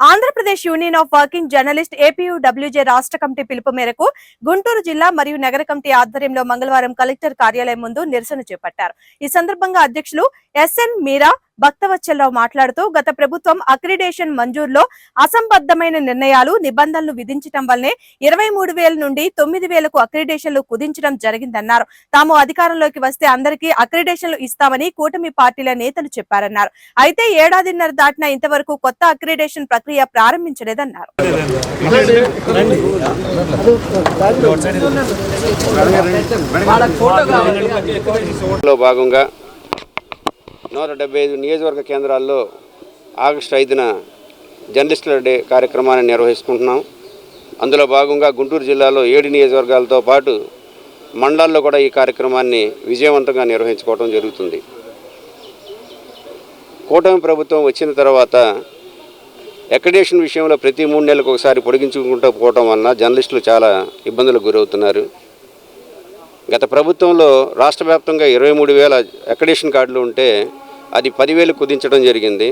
Andhra Pradesh union of working journalist APUWJ రాష్ట్ర committee పిలుపు మేరకు గుంటూరు జిల్లా మరియు నగర కమిటీ ఆధ్వర్యంలో మంగళవారం కలెక్టర్ కార్యాలయం ముందు నిరసన చేపట్టారు. ఈ సందర్భంగా అధ్యక్షులు ఎస్ఎన్ మీరా భక్తవత్సలరావు మాట్లాడుతూ గత ప్రభుత్వం అక్రిడేషన్ మంజూరులో అసంబద్ధమైన నిర్ణయాలు నిబంధనలు విధించడం వల్లనే ఇరవై మూడు వేల నుండి తొమ్మిది వేలకు అక్రిడేషన్లు కుదించడం జరిగిందన్నారు. తాము అధికారంలోకి వస్తే అందరికీ అక్రిడేషన్లు ఇస్తామని కూటమి పార్టీల నేతలు చెప్పారన్నారు. అయితే ఏడాదిన్నర దాటిన ఇంతవరకు కొత్త అక్రిడేషన్ ప్రక్రియ ప్రారంభించలేదన్నారు. భాగంగా నూట డెబ్బై ఐదు నియోజకవర్గ కేంద్రాల్లో ఆగస్టు ఐదున జర్నలిస్టుల డే కార్యక్రమాన్ని నిర్వహిస్తున్నాం అందులో భాగంగా గుంటూరు జిల్లాలో ఏడు నియోజకవర్గాలతో పాటు మండలాల్లో కూడా ఈ కార్యక్రమాన్ని విజయవంతంగా నిర్వహించుకోవడం జరుగుతుంది. కూటమి ప్రభుత్వం వచ్చిన తర్వాత అక్రిడేషన్ విషయంలో ప్రతి మూడు నెలలకు ఒకసారి పొడిగించుకుంటూ పోవటం వలన జర్నలిస్టులు చాలా ఇబ్బందులకు గురవుతున్నారు. గత ప్రభుత్వంలో రాష్ట్ర వ్యాప్తంగా ఇరవై మూడు వేల అక్రిడేషన్ కార్డులు ఉంటే అది పదివేలు కుదించడం జరిగింది.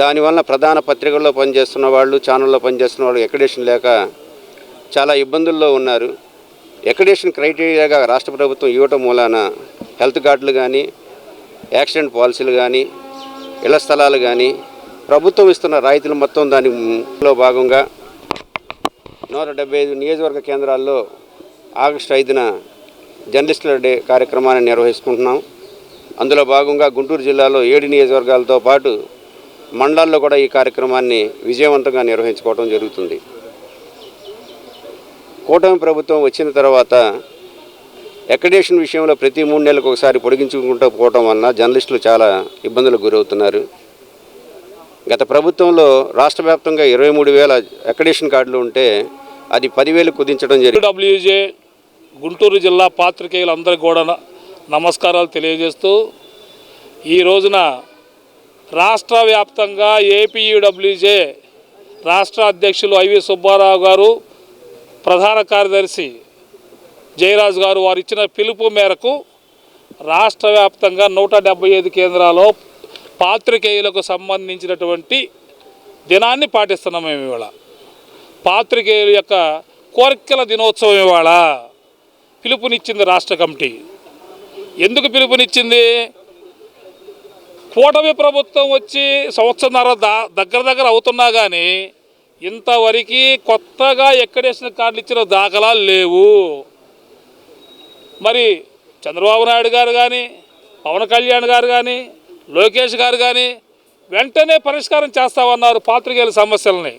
దానివల్ల ప్రధాన పత్రికల్లో పనిచేస్తున్న వాళ్ళు ఛానల్లో పనిచేస్తున్న వాళ్ళు ఎక్కడేషన్ లేక చాలా ఇబ్బందుల్లో ఉన్నారు. ఎక్కడేషన్ క్రైటీరియాగా రాష్ట్ర ప్రభుత్వం ఇవ్వటం మూలాన హెల్త్ కార్డులు కానీ యాక్సిడెంట్ పాలసీలు కానీ ఇళ్ళ స్థలాలు కానీ ప్రభుత్వం ఇస్తున్న రాయితీలు మొత్తం దానిలో భాగంగా నూట డెబ్బై ఐదు నియోజకవర్గ కేంద్రాల్లో ఆగస్టు ఐదున జర్నలిస్టుల డే కార్యక్రమాన్ని నిర్వహిస్తున్నాం అందులో భాగంగా గుంటూరు జిల్లాలో ఏడు నియోజకవర్గాలతో పాటు మండలాల్లో కూడా ఈ కార్యక్రమాన్ని విజయవంతంగా నిర్వహించుకోవడం జరుగుతుంది. కూటమి ప్రభుత్వం వచ్చిన తర్వాత అక్రిడేషన్ విషయంలో ప్రతి మూడు నెలలకు ఒకసారి పొడిగించుకుంటూ పోవటం వలన జర్నలిస్టులు చాలా ఇబ్బందులకు గురవుతున్నారు. గత ప్రభుత్వంలో రాష్ట్ర వ్యాప్తంగా ఇరవై మూడు వేల అక్రిడేషన్ కార్డులు ఉంటే అది పదివేలు కుదించడం జరిగింది. డబ్ల్యూజే గుంటూరు జిల్లా పాత్రికేయులందరికీ కూడా నమస్కారాలు తెలియజేస్తూ ఈ రోజున రాష్ట్ర వ్యాప్తంగా ఏపీయూడబ్ల్యూజే రాష్ట్ర అధ్యక్షులు ఐవి సుబ్బారావు గారు ప్రధాన కార్యదర్శి జయరాజు గారు వారు ఇచ్చిన పిలుపు మేరకు రాష్ట్ర వ్యాప్తంగా నూట డెబ్బై ఐదు కేంద్రాల్లో పాత్రికేయులకు సంబంధించినటువంటి దినాన్ని పాటిస్తున్నాం మేము ఇవాళ. పాత్రికేయుల యొక్క కోరికల దినోత్సవం ఇవాళ. పిలుపునిచ్చింది రాష్ట్ర కమిటీ. ఎందుకు పిలుపునిచ్చింది? కూటమి ప్రభుత్వం వచ్చి సంవత్సరంన్నర దగ్గర దగ్గర అవుతున్నా కానీ ఇంతవరకు కొత్తగా ఎక్కడేసిన కార్డులు ఇచ్చిన దాఖలాలు లేవు. మరి చంద్రబాబు నాయుడు గారు కానీ పవన్ కళ్యాణ్ గారు కానీ లోకేష్ గారు కానీ వెంటనే పరిష్కారం చేస్తామన్నారు పాత్రికేయుల సమస్యలని.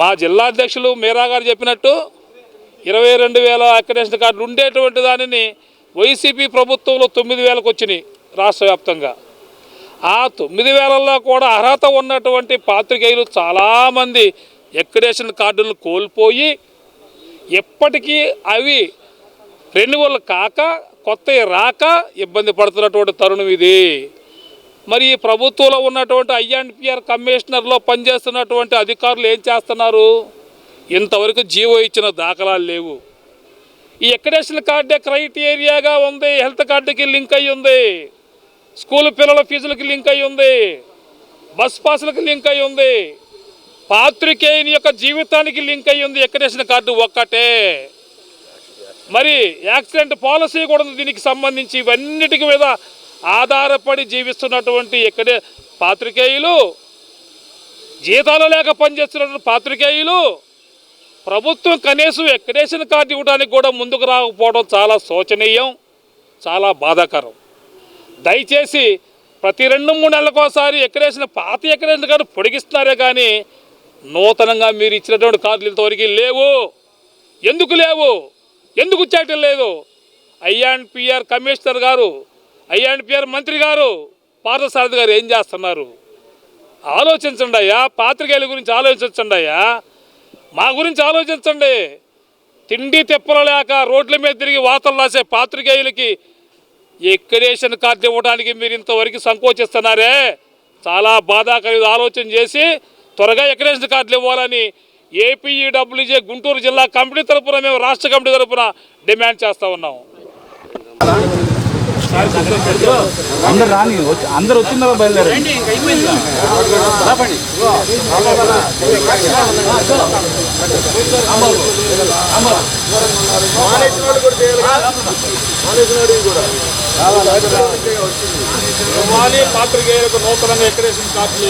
మా జిల్లా అధ్యక్షులు మీరా గారు చెప్పినట్టు ఇరవై రెండు వేల అక్రిడేషన్ కార్డులు ఉండేటువంటి దానిని వైసీపీ ప్రభుత్వంలో తొమ్మిది వేలకు వచ్చినాయి. రాష్ట్ర వ్యాప్తంగా ఆ తొమ్మిది వేలల్లో కూడా అర్హత ఉన్నటువంటి పాత్రికేయులు చాలామంది ఎక్కడేషన్ కార్డులను కోల్పోయి ఎప్పటికీ అవి రెన్యువల్ కాక కొత్తవి రాక ఇబ్బంది పడుతున్నటువంటి తరుణం ఇది. మరి ఈ ప్రభుత్వంలో ఉన్నటువంటి ఐఎన్పిఆర్ కమిషనర్లో పనిచేస్తున్నటువంటి అధికారులు ఏం చేస్తున్నారు? ఇంతవరకు జీవో ఇచ్చిన దాఖలాలు లేవు. ఈ ఎక్కడేషన్ కార్డే క్రైటీరియాగా ఉంది హెల్త్ కార్డుకి లింక్ అయి ఉంది. స్కూల్ పిల్లల ఫీజులకి లింక్ అయి ఉంది. బస్ పాసులకు లింక్ అయి ఉంది. పాత్రికేయుని యొక్క జీవితానికి లింక్ అయి ఉంది. ఎక్కడేషన్ కార్డు ఒక్కటే. మరి యాక్సిడెంట్ పాలసీ కూడా ఉంది. దీనికి సంబంధించి ఇవన్నిటికి మీద ఆధారపడి జీవిస్తున్నటువంటి ఎక్కడే పాత్రికేయులు జీతాలు లేక పనిచేస్తున్నటువంటి పాత్రికేయులు ప్రభుత్వం కనీసం ఎక్కడేసిన కార్డు ఇవ్వడానికి కూడా ముందుకు రాకపోవడం చాలా శోచనీయం చాలా బాధాకరం. దయచేసి ప్రతి రెండు మూడు నెలలకోసారి ఎక్కడేసిన పాత ఎక్కడేసిన కార్డు పొడిగిస్తున్నారే కానీ నూతనంగా మీరు ఇచ్చినటువంటి కార్డులు ఇంతవరకు లేవు. ఎందుకు లేవు? ఎందుకు చేయటం లేదు? ఐఎన్పిఆర్ కమిషనర్ గారు ఐఎన్పిఆర్ మంత్రి గారు పార్థసారథి గారు ఏం చేస్తున్నారు? ఆలోచించండి అయ్యా పాత్రికేయుల గురించి ఆలోచించండి అయ్యా. మా గురించి ఆలోచించండి. తిండి తెప్పలు లేక రోడ్ల మీద తిరిగి వార్తలు రాసే పాత్రికేయులకి ఎక్కడేషన్ కార్డు ఇవ్వడానికి మీరు ఇంతవరకు సంకోచిస్తున్నారే? చాలా బాధాకర ఆలోచన చేసి త్వరగా ఎక్కడేషన్ కార్డులు ఇవ్వాలని ఏపీఈడబ్ల్యూజే గుంటూరు జిల్లా కమిటీ తరపున మేము రాష్ట్ర కమిటీ తరపున డిమాండ్ చేస్తూ ఉన్నాము అందరు రాని అందరు తర్వాత బయలుదేరండి. ఇవ్వాలి పాత్రికేయులకు నూతనంగా ఎక్కడేసిన కార్డులు.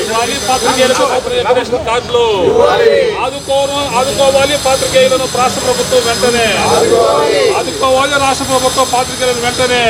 ఇవ్వాలి పాత్రికేయులకు నూతన ఎక్కడేసిన కార్డులు. ఆదుకోను ఆదుకోవాలి పాత్రికేయులను రాష్ట్ర ప్రభుత్వం వెంటనే. ఆదుకోవాలి రాష్ట్ర ప్రభుత్వం పాత్రికేయులను వెంటనే.